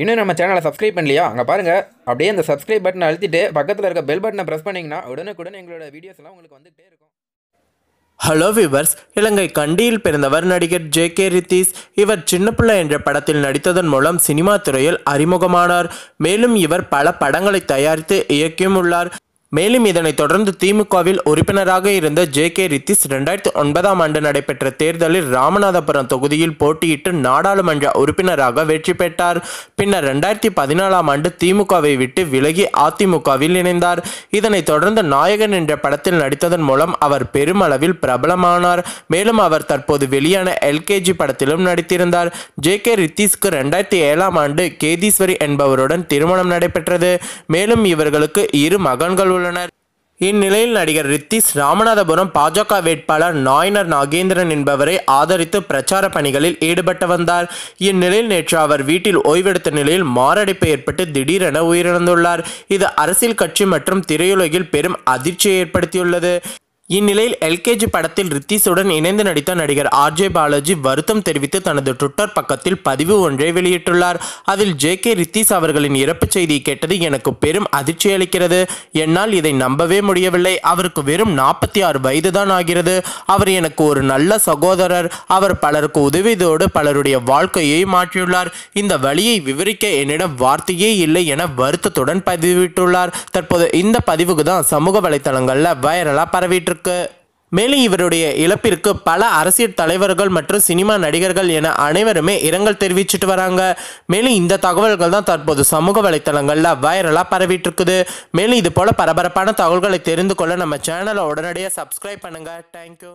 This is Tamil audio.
இன்னும் நம்ம சேனலை சப்ஸ்கிரைப் பண்ணலையா? அங்கே பாருங்கள் அப்படியே அந்த சப்ஸ்கிரைப் பட்டனை அழுத்திட்டு பக்கத்தில் இருக்க பெல் பட்டனை ப்ரெஸ் பண்ணிங்கன்னா உடனுக்குடன் எங்களோட வீடியோஸ் எல்லாம் உங்களுக்கு வந்துகிட்டே இருக்கும். ஹலோ விவர்ஸ் இலங்கை கண்டியில் பிறந்தவர் நடிகர் ஜே கே ரித்தீஸ் இவர் சின்ன பிள்ளை என்ற படத்தில் நடித்ததன் மூலம் சினிமா துறையில் அறிமுகமானார். மேலும் இவர் பல படங்களை தயாரித்து இயக்கியும் உள்ளார். மேலும் இதனைத் தொடர்ந்து திமுகவில் உறுப்பினராக இருந்த ஜே கே ரித்திஸ் ரெண்டாயிரத்தி ஒன்பதாம் ஆண்டு நடைபெற்ற தேர்தலில் ராமநாதபுரம் தொகுதியில் போட்டியிட்டு நாடாளுமன்ற உறுப்பினராக வெற்றி பெற்றார். பின்னர் ரெண்டாயிரத்தி பதினாலாம் ஆண்டு திமுகவை விட்டு விலகி அதிமுகவில் இணைந்தார். இதனைத் தொடர்ந்து நாயகன் என்ற படத்தில் நடித்ததன் மூலம் அவர் பெருமளவில் பிரபலமானார். மேலும் அவர் தற்போது வெளியான எல்கேஜி படத்திலும் நடித்திருந்தார். ஜே கே ரித்திஸ்க்கு ரெண்டாயிரத்தி ஏழாம் ஆண்டு கேதீஸ்வரி என்பவருடன் திருமணம் நடைபெற்றது. மேலும் இவர்களுக்கு இரு மகன்கள் உள்ளனர் இந்நிலையில் நடிகர் ரித்திஸ் ராமநாதபுரம் பாஜக வேட்பாளர் நாயனர் நாகேந்திரன் என்பவரை ஆதரித்து பிரச்சார பணிகளில் ஈடுபட்டு வந்தார். இந்நிலையில் நேற்று அவர் வீட்டில் ஓய்வெடுத்த நிலையில் மாரடைப்பு ஏற்பட்டு திடீரென உயிரிழந்துள்ளார். இது அரசியல் கட்சி மற்றும் திரையுலகில் பெரும் அதிர்ச்சியை ஏற்படுத்தியுள்ளது. இந்நிலையில் எல்கேஜி படத்தில் ரித்திஸுடன் இணைந்து நடித்த நடிகர் ஆர்ஜே பாலாஜி வருத்தம் தெரிவித்து தனது ட்விட்டர் பக்கத்தில் பதிவு ஒன்றை வெளியிட்டுள்ளார். அதில் ஜே கே ரித்திஸ் அவர்களின் இறப்பு செய்தியை கேட்டது எனக்கு பெரும் அதிர்ச்சி அளிக்கிறது. என்னால் இதை நம்பவே முடியவில்லை. அவருக்கு வெறும் நாற்பத்தி ஆறு வயதுதான் ஆகிறது. அவர் எனக்கு ஒரு நல்ல சகோதரர். அவர் பலருக்கு உதவியதோடு பலருடைய வாழ்க்கையை மாற்றியுள்ளார். இந்த வழியை விவரிக்க என்னிடம் வார்த்தையே இல்லை என வருத்தத்துடன் பதிவிட்டுள்ளார். தற்போது இந்த பதிவுக்கு தான் சமூக வலைத்தளங்களில் வைரலாக பரவிட்டு இருக்கு மேலும் இவருடைய இழப்பிற்கு பல அரசியல் தலைவர்கள் மற்றும் சினிமா நடிகர்கள் என அனைவருமே இரங்கல் தெரிவிச்சுட்டு வராங்க. மேலும் இந்த தகவல்கள் தான் தற்போது சமூக வலைத்தளங்களில் வைரலாக பரவிட்டு இருக்குது மேலும் இது போல பரபரப்பான தகவல்களை தெரிந்து கொள்ள நம்ம சேனலை உடனடியாக சப்ஸ்கிரைப் பண்ணுங்க. தேங்க்யூ